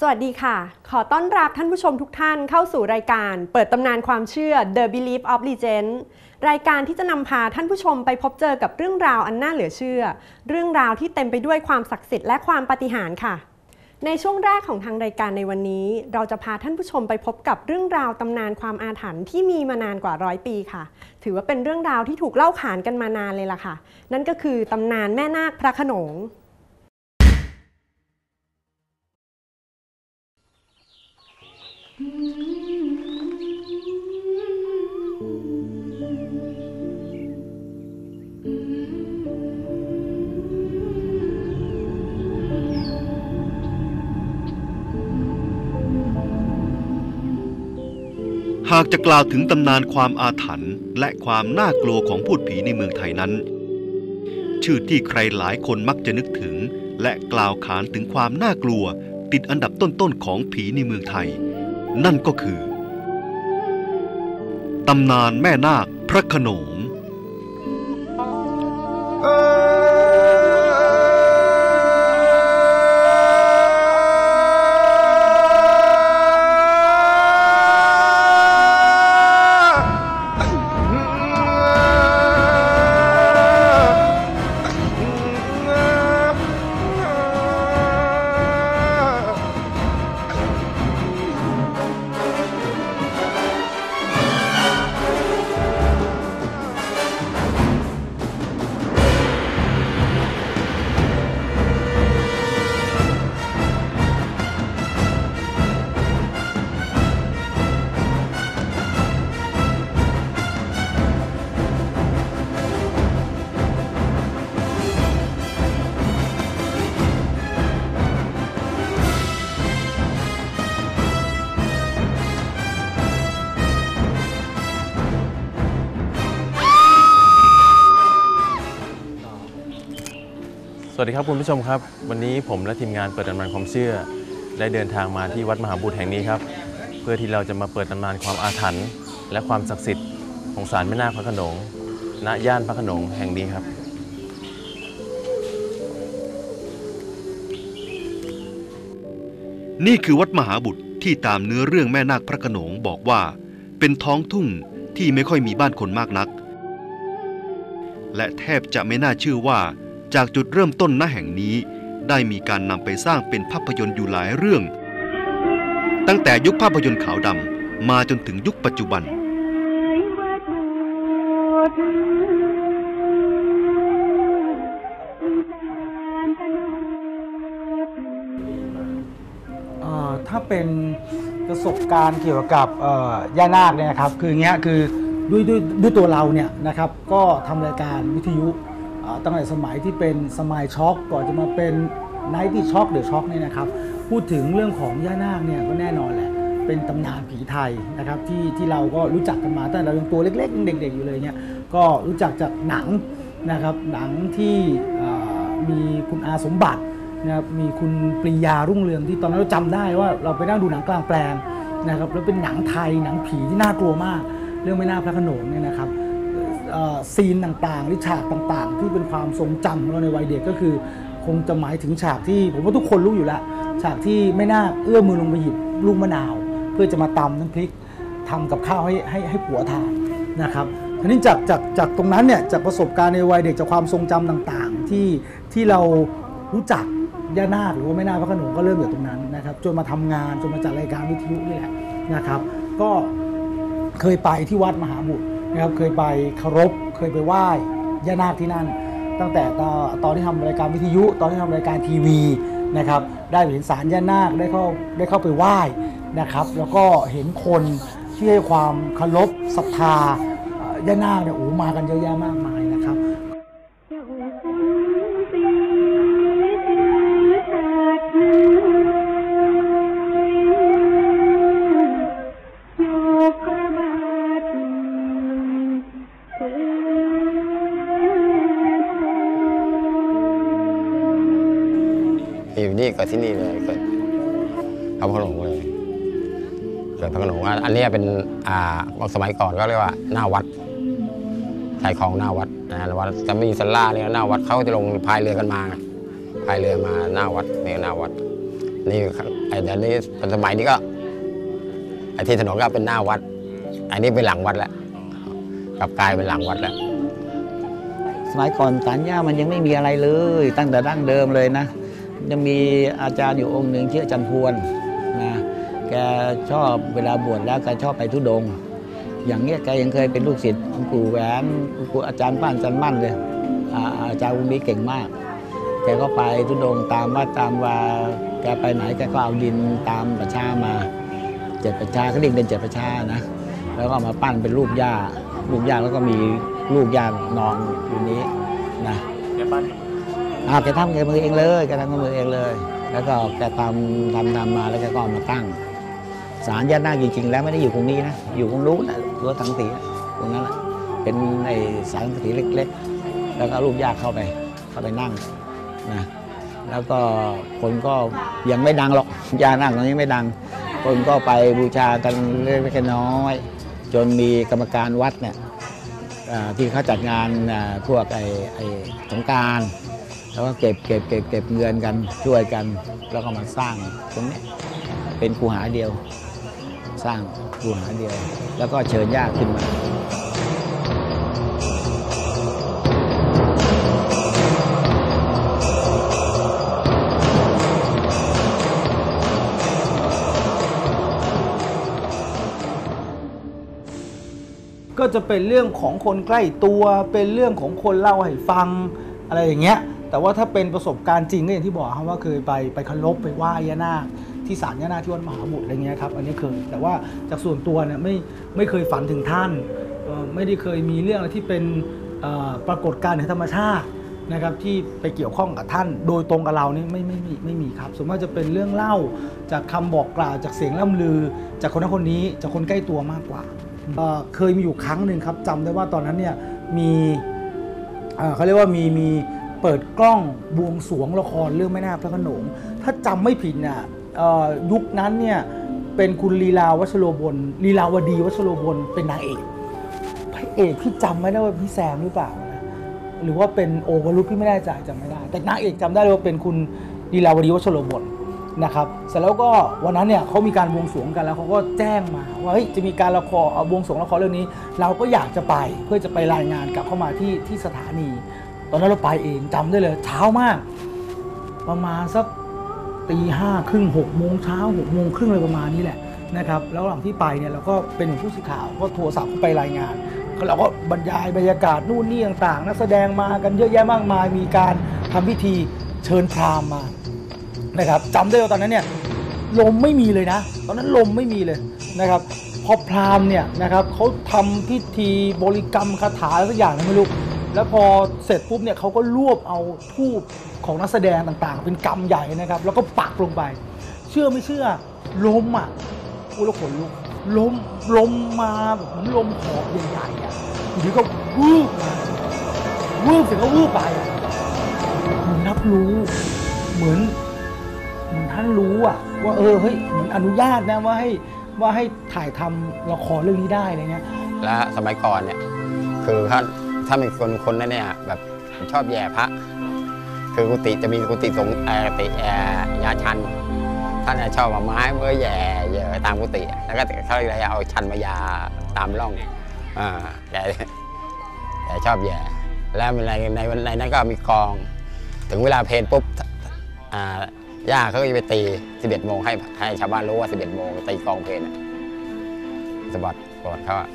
สวัสดีค่ะ ขอต้อนรับท่านผู้ชมทุกท่านเข้าสู่รายการ เปิดตำนานความเชื่อ The Belief of Legend รายการที่จะนำพาท่านผู้ชมไปพบเจอกับเรื่องราวอันน่าเหลือเชื่อ เรื่องราวที่เต็มไปด้วยความศักดิ์สิทธิ์และความปาฏิหาริย์ค่ะ ในช่วงแรกของทางรายการในวันนี้ เราจะพาท่านผู้ชมไปพบกับเรื่องราวตำนานความอาถรรพ์ที่มีมานานกว่าร้อยปีค่ะ ถือว่าเป็นเรื่องราวที่ถูกเล่าขานกันมานานเลยล่ะค่ะ นั่นก็คือตำนานแม่นาคพระโขนง หากจะกล่าวถึงตำนานความอาถรรพ์และความน่ากลัวของพูดผีในเมืองไทยนั้น ชื่อที่ใครหลายคนมักจะนึกถึง และกล่าวขานถึงความน่ากลัว ติดอันดับต้นๆของผีในเมืองไทย นั่นก็คือตำนานแม่นาคพระขนง สวัสดีครับคุณผู้ชมครับ วันนี้ผมและทีมงานเปิดตำนานความเชื่อ ได้เดินทางมาที่วัดมหาบุตรแห่งนี้ครับ เพื่อที่เราจะมาเปิดตำนานความอาถรรพ์และความศักดิ์สิทธิ์ของศาลแม่นาคพระขนงณย่านพระขนงแห่งนี้ครับ นี่คือวัดมหาบุตรที่ตามเนื้อเรื่องแม่นาคพระขนงบอกว่า เป็นท้องทุ่งที่ไม่ค่อยมีบ้านคนมากนัก และแทบจะไม่น่าเชื่อว่า จากจุดเริ่มต้นณแห่งนี้ ได้มีการนำไปสร้างเป็นภาพยนตร์อยู่หลายเรื่อง ตั้งแต่ยุคภาพยนตร์ขาวดำมาจนถึงยุคปัจจุบัน ถ้าเป็นประสบการณ์เกี่ยวกับย่านาคเนี่ยนะครับ คืออย่างเงี้ยคือด้วยด้วยด้วยตัวเราเนี่ยนะครับ ก็ทำรายการวิทยุ ตั้งแต่สมัยที่เป็นสมัยช็อคก่อนจะมาเป็นไนที่ช็อคเดอช็อคเนี่ยนะครับ พูดถึงเรื่องของย่านาคเนี่ยก็แน่นอนแหละเป็นตำนานผีไทยนะครับที่ที่เราก็รู้จักกันมาตั้งแต่เรายังตัวเล็กๆยังเด็ก ๆ อยู่เลยเนี่ยก็รู้จักจากหนังนะครับหนังที่มีคุณอาสมบัตินะครับมีคุณปรียารุ่งเรืองที่ตอนนั้นเราจำได้ว่าเราไปนั่งดูหนังกลางแปลงนะครับแล้วเป็นหนังไทยหนังผีที่น่ากลัวมาก เรื่องไม่น่าพระขนงเนี่ยนะครับ ซีนต่างๆ หรือฉากต่างๆ ที่เป็นความทรงจำของเราในวัยเด็กก็คือ คงจะหมายถึงฉากที่ผมว่าทุกคนรู้อยู่แล้ว ฉากที่ไม่น่าเอื้อมมือลงไปหยิบลูกมะนาว เพื่อจะมาตำน้ำพริกทำกับข้าวให้ให้ให้ผัวทานนะครับทีนี้จากจากจากตรงนั้นเนี่ยจากประสบการณ์ในวัยเด็กจากความทรงจำต่างๆ ที่ที่เรารู้จักย่านาคหรือว่าแม่นาคพระขนงก็เริ่มจากตรงนั้นนะครับจนมาทำงานจนมาจัดรายการวิทยุนี่แหละนะครับ ก็เคยไปที่วัดมหาบุตร นะครับเคยไปเคารพเคยไปไหว้ย่านาคที่นั่น ตั้งแต่ตอนที่ทำรายการวิทยุ ตอนที่ทำรายการทีวีนะครับได้เห็นสารย่านาคได้เข้าได้เข้าไปไหว้นะครับแล้วก็เห็นคนที่ให้ความเคารพศรัทธาย่านาคเนี่ยโอ้มากันเยอะแยะมากมายนะ ที่นี่เลยเกิดเอาพระขนงเลยเกิดพระขนงอันนี้เป็นอ่าสมัยก่อนก็เรียกว่าหน้าวัดชายคลองหน้าวัดนะวัดจะมีสลาเนี่ยหน้าวัดเขาจะลงพายเรือกันมาพายเรือมาหน้าวัดเนี่ยหน้าวัด นี่ไอ้เดี๋ยวนี้สมัยนี้ก็ไอ้ที่ถนนก็เป็นหน้าวัด อันนี้เป็นหลังวัดแล้วกลับกลายเป็นหลังวัดแล้วสมัยก่อนสารย่ามันยังไม่มีอะไรเลย ตั้งแต่ดั้งเดิมเลยนะ ยังมีอาจารย์อยู่องค์หนึ่งชื่ออาจารย์พวนนะแกชอบเวลาบวชแล้วแกชอบไปทุดง อย่างเงี้ยแกยังเคยเป็นลูกศิษย์หลวงปู่แหวนหลวงปู่อาจารย์ป้านอาจารย์มั่นเลยอาอาจารย์องค์นี้เก่งมาก แกก็ไปทุดงตามวัดตามว่าแกไปไหนแกก็เอาดินตามประชามาเจ็ดประชาเขาเรียกเป็นเจ็ดประชานะ แล้วก็มาปั้นเป็นรูปย่ารูปย่าแล้วก็มีลูกย่านอนอยู่นี้นะแกปั้น อ่าแกทำแกมือเองเลยแกทำกับมือเองเลย แล้วก็แกทำทำทำมาแล้วแกก็เอามาตั้งศาลย่านาคจริงๆ แล้วไม่ได้อยู่ตรงนี้นะ อยู่ตรงนู้นนะรั้วสังสีนะตรงนั้นแหละเป็นไอ้ศาลสีเล็กๆ แล้วก็รูปย่าเข้าไป เข้าไปนั่งนะ แล้วก็คนก็ยังไม่ดังหรอกย่านาคตอนนี้ไม่ดัง คนก็ไปบูชากันเล็กๆน้อย จนมีกรรมการวัดเนี่ยที่เขาจัดงานพวกไอ้ไอ้สงการ แล้วก็เก็บเก็บเก็บเก็บเงินกันช่วยกัน แล้วก็มาสร้างตรงนี้เป็นคูหาเดียว สร้างคูหาเดียว แล้วก็เชิญญาติขึ้นมาก็จะเป็นเรื่องของคนใกล้ตัว เป็นเรื่องของคนเล่าให้ฟังอะไรอย่างเงี้ย แต่ว่าถ้าเป็นประสบการณ์จริงก็อย่างที่บอกครับว่าเคยไปไปเคารพไปไหว้ย่านาคที่ศาลย่านาคที่วัดมหาบุตรอะไรเงี้ยครับอันนี้เคยแต่ว่าจากส่วนตัวเนี่ยไม่ไม่เคยฝันถึงท่าน ไม่ได้เคยมีเรื่องอะไรที่เป็นปรากฏการณ์ในธรรมชาตินะครับที่ไปเกี่ยวข้องกับท่านโดยตรงกับเรานี่ไม่ไม่มีไม่มีครับส่วนมากจะเป็นเรื่องเล่าจากคำบอกกล่าวจากเสียงล่ำลือ จากคนนั้นคนนี้จากคนใกล้ตัวมากกว่าเคยมีอยู่ครั้งหนึ่งครับจำได้ว่าตอนนั้นเนี่ยมีเอ่อเขาเรียกว่ามีมี เปิดกล้องบวงสวงละครเรื่องแม่นาคพระขนง ถ้าจำไม่ผิดเนี่ยเอ่อยุคนั้นเนี่ยเป็นคุณลีลาวัชโรบลลีลาวดีวัชโรบลเป็นนางเอกพระเอกพี่จำไม่ได้ว่าพี่แซมหรือเปล่านะหรือว่าเป็นโอวรุษพี่ไม่แน่ใจจำไม่ได้ แต่นางเอกจำได้เลยว่าเป็นคุณลีลาวดีวัชโรบลนะครับเสร็จแล้วก็วันนั้นเนี่ยเขามีการบวงสวงกันแล้วเขาก็แจ้งมาว่าเฮ้ยจะมีการละครเอาบวงสวงละครเรื่องนี้ เราก็อยากจะไปเพื่อจะไปรายงานกลับเข้ามาที่ที่สถานี ตอนนั้นเราไปเองจำได้เลยเช้ามาก ประมาณสักตีห้าครึ่งหกโมงเช้าหกโมงครึ่งอะไรประมาณนี้แหละนะครับแล้วหลังที่ไปเนี่ยเราก็เป็นผู้สื่อข่าวก็โทรศัพท์เข้าไปรายงานเราก็บรรยายบรรยากาศนู่นนี่ต่างๆ นักแสดงมากันเยอะแยะมากมาย มีการทำพิธีเชิญพราหมณ์มานะครับจำได้ว่าตอนนั้นเนี่ยลมไม่มีเลยนะ ตอนนั้นลมไม่มีเลยนะครับพอพราหมณ์เนี่ยนะครับเขาทำพิธีบริกรรมคาถาอะไรสักอย่างนะไม่รู้ แล้วพอเสร็จปุ๊บเนี่ยเขาก็รวบเอาทูบของนักแสดงต่างๆ เป็นกำใหญ่นะครับ แล้วก็ปักลงไป เชื่อไม่เชื่อลมอะอุลขนลุกลมลมมาแบบเหมือนลมหอบใหญ่ๆอะอยู่ดีก็วืบมาวืบเสร็จก็วืบไปเหมือนรับรู้ เหมือนเหมือนท่านรู้อะ ว่าเออเฮ้ยเหมือนอนุญาตนะว่าให้ว่าให้ถ่ายทำละครเรื่องนี้ได้อะไรเงี้ยและสมัยก่อนเนี่ยคือถ้าน ถ้าเป็นคนคนนั้นเนี่ยแบบชอบแย่พระ คือกุฏิจะมีกุฏิสงฆ์เอ่อกุฏิเอ่อยาชัน ท่านชอบเอาไม้เมื่อแย่แย่ตามกุฏิแล้วก็เขาเลยเอาชันมายาตามร่องอ่าแกแกชอบแย่ แล้วในในในนั้นก็มีกอง ถึงเวลาเพลนปุ๊บอ่าย่าเขาก็จะไปตี 11โมงให้ให้ชาวบ้านรู้ว่า 11โมงตีกองเพลนสะบัดปอดเขาอะ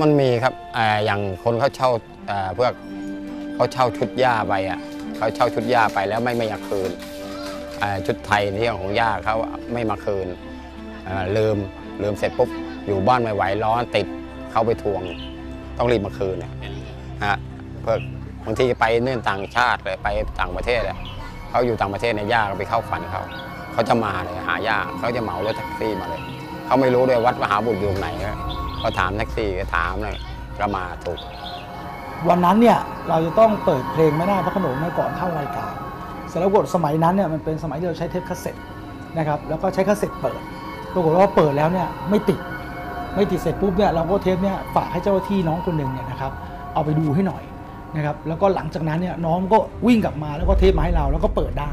มันมีครับออย่างคนเขาเช่าเพื่อเขาเช่าชุดย่าไปอะเขาเช่าชุดย่าไปแล้วไม่ไม่อยากคืนชุดไทยที่ของย่าเขาไม่มาคืนลืมลืมเสร็จปุ๊บอยู่บ้านไม่ไหวร้อนติดเข้าไปทวง ต้องรีบมาคืนนี่ยฮะเพื่อบางทีไปเนื่องต่างชาติเลยไปต่างประเทศอะเขาอยู่ต่างประเทศในยย่าไปเข้าฝันเขาเขาจะมาเลยหาย่าเขาจะเหมารถแท็กซี่มาเลยเขาไม่รู้ด้วยวัดมหาบุตรอยู่ไหน ครับเขาถามแท็กซี่ก็ถามเลยก็มาถูก วันนั้นเนี่ยเราจะต้องเปิดเพลงแม่นาคพระขนงมาก่อนเข้ารายการเสร็จแล้วปรากฏสมัยนั้นเนี่ยมันเป็นสมัยที่เราใช้เทปคาสเซ็ตนะครับแล้วก็ใช้คาสเซ็ตเปิดปรากฏว่าเปิดแล้วเนี่ยไม่ติดไม่ติดเสร็จปุ๊บเนี่ยเราก็เทปเนี่ยฝากให้เจ้าที่น้องคนหนึ่งเนี่ยนะครับเอาไปดูให้หน่อยนะครับแล้วก็หลังจากนั้นเนี่ยน้องก็วิ่งกลับมาแล้วก็เทปมาให้เราแล้วก็เปิดได้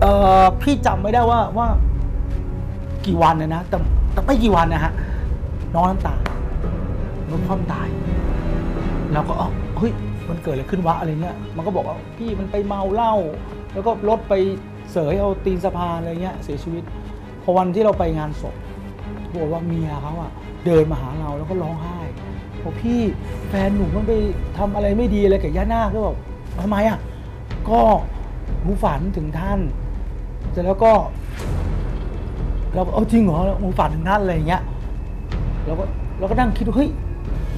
เออพี่จำไม่ได้ว่าว่ากี่วันนะนะแต่แต่ไม่กี่วันนะฮะ น้องน้ำตาลล้มคว่ำตาย เราก็เอ๋อเฮ้ยมันเกิดอะไรขึ้นวะอะไรเงี้ยมันก็บอกว่าพี่มันไปเมาเหล้าแล้วก็รถไปเสยเอาตีนสะพานอะไรเงี้ยเสียชีวิต พอวันที่เราไปงานศพบอกว่าเมียเขาอะเดินมาหาเราแล้วก็ร้องไห้บอกพี่แฟนหนูมันไปทำอะไรไม่ดีอะไรกับย่านาคก็บอกทำไมอะก็หนูฝันถึงท่านเสร็จแล้วก็ เราเอาจริงเหรอหนูฝันถึงท่านอะไรเงี้ย เราก็เราก็นั่งคิดว่าเฮ้ย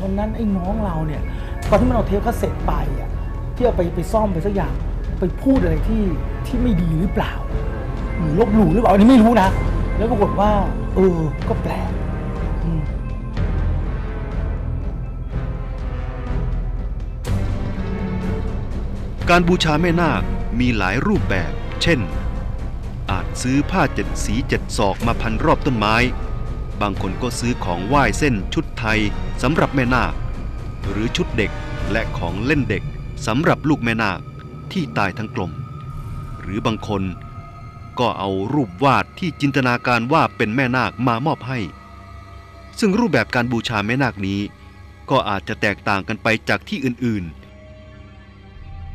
วันนั้นไอ้น้องเราเนี่ยตอนที่มันเอาเทปคาสเซ็ตไปอะที่เอาไปไปซ่อมไปสักอย่างไปพูดอะไรที่ที่ไม่ดีหรือเปล่าหรือลบหลู่หรือเปล่าอันนี้ไม่รู้นะ แล้วปรากฏว่า เออ ก็แปลกการบูชาแม่นาคมีหลายรูปแบบ เช่น อาจซื้อผ้าเจ็ดสีเจ็ดศอกมาพันรอบต้นไม้ บางคนก็ซื้อของไหว้เส้นชุดไทยสำหรับแม่นาค หรือชุดเด็กและของเล่นเด็กสำหรับลูกแม่นาคที่ตายทั้งกลม หรือบางคนก็เอารูปวาดที่จินตนาการว่าเป็นแม่นาคมามอบให้ ซึ่งรูปแบบการบูชาแม่นาคนี้ ก็อาจจะแตกต่างกันไปจากที่อื่น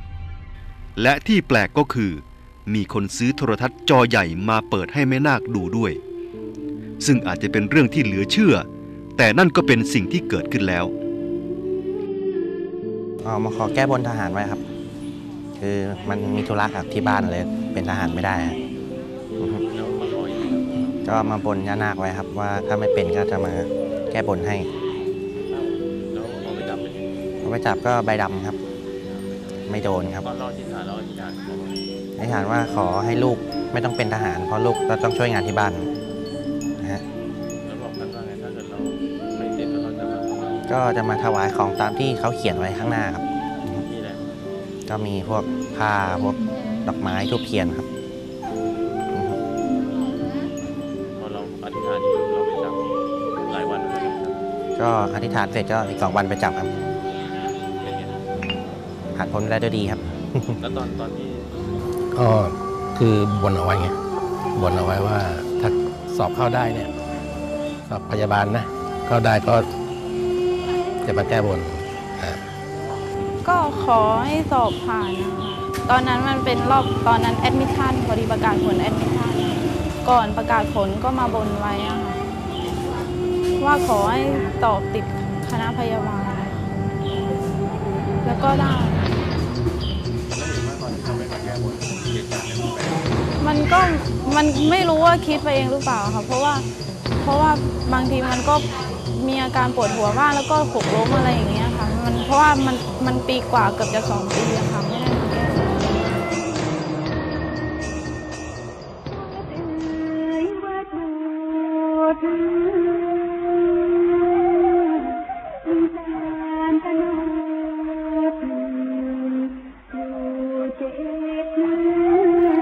ๆ และที่แปลกก็คือ มีคนซื้อโทรทัศน์จอใหญ่มาเปิดให้แม่นาคดูด้วย ซึ่งอาจจะเป็นเรื่องที่เหลือเชื่อ แต่นั่นก็เป็นสิ่งที่เกิดขึ้นแล้วเอามาขอแก้บนทหารไว้ครับ คือมันมีธุระกับที่บ้านเลย เป็นทหารไม่ได้ฮะอือฮึก็มาบนย่านาคไว้ครับ ว่าถ้าไม่เป็นก็จะมาแก้บนให้เอาไปจับก็ใบดำครับ ไม่โดนครับตอนเราที่ฐานเราที่ฐานอธิษฐานว่าขอให้ลูกไม่ต้องเป็นทหารเพราะลูกเราต้องช่วยงานที่บ้าน ก็จะมาถวายของตามที่เขาเขียนไว้ข้างหน้าครับที่ไหนก็มีพวกผ้าพวกดอกไม้ทูบเทียนครับอือฮึพอเราอธิษฐานนี้เราไปจับหลายวันเหมือนกันครับก็อธิษฐานเสร็จก็อีกสองวันไปจับครับเป็นไงผ่านพ้นไปได้ด้วยดีครับ แล้วตอนตอนที่ก็คือบนเอาไว้ไงบนเอาไว้ว่าถ้าสอบเข้าได้เนี่ย สอบพยาบาลนะเข้าได้ก็ จะมาแก้บนก็ขอให้สอบผ่านนะคะตอนนั้นมันเป็นรอบตอนนั้นแอดมิชชั่นพอดีประกาศผลแอดมิชชั่นก่อนประกาศผลก็มาบนไว้อะค่ะว่าขอให้สอบติดคณะพยาบาลแล้วก็ได้ มันก็มันไม่รู้ว่าคิดไปเองหรือเปล่าค่ะเพราะว่าเพราะว่าบางทีมันก็ มีอาการปวดหัวบ้างแล้วก็หกล้มอะไรอย่างเงี้ยค่ะมันเพราะว่ามันมันปีกว่าเกือบจะสองปีอะค่ะไม่ได้มาแก้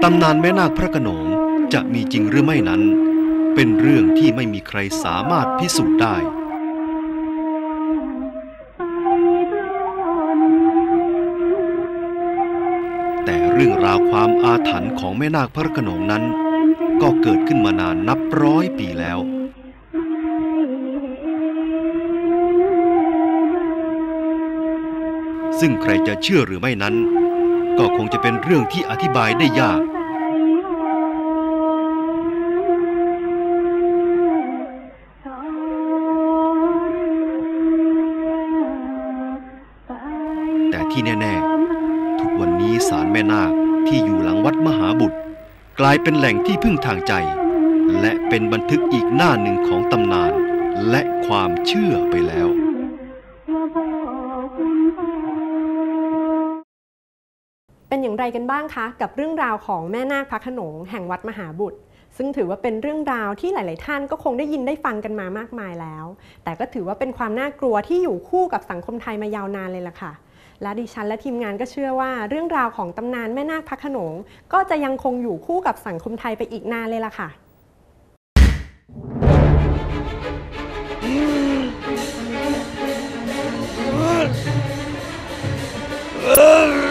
ตำนานแม่นาคพระโขนงจะมีจริงหรือไม่นั้น เป็นเรื่องที่ไม่มีใครสามารถพิสูจน์ได้ อาถรรพ์ของแม่นาคพระขนงนั้น ก็เกิดขึ้นมานานนับร้อยปีแล้ว ซึ่งใครจะเชื่อหรือไม่นั้น ก็คงจะเป็นเรื่องที่อธิบายได้ยากายเป็นแหล่งที่พึ่งทางใจ และเป็นบันทึกอีกหน้าหนึ่งของตำนาน และความเชื่อไปแล้วเป็นอย่างไรกันบ้างคะ กับเรื่องราวของแม่นาคพระขนงแห่งวัดมหาบุตร ซึ่งถือว่าเป็นเรื่องราวที่หลาย ๆ ท่านก็คงได้ยินได้ฟังกันมามากมายแล้ว แต่ก็ถือว่าเป็นความน่ากลัวที่อยู่คู่กับสังคมไทยมายาวนานเลยล่ะค่ะ และดิฉันและทีมงานก็เชื่อว่า เรื่องราวของตำนานแม่นาคพระขนง ก็จะยังคงอยู่คู่กับสังคมไทยไปอีกนานเลยล่ะค่ะอ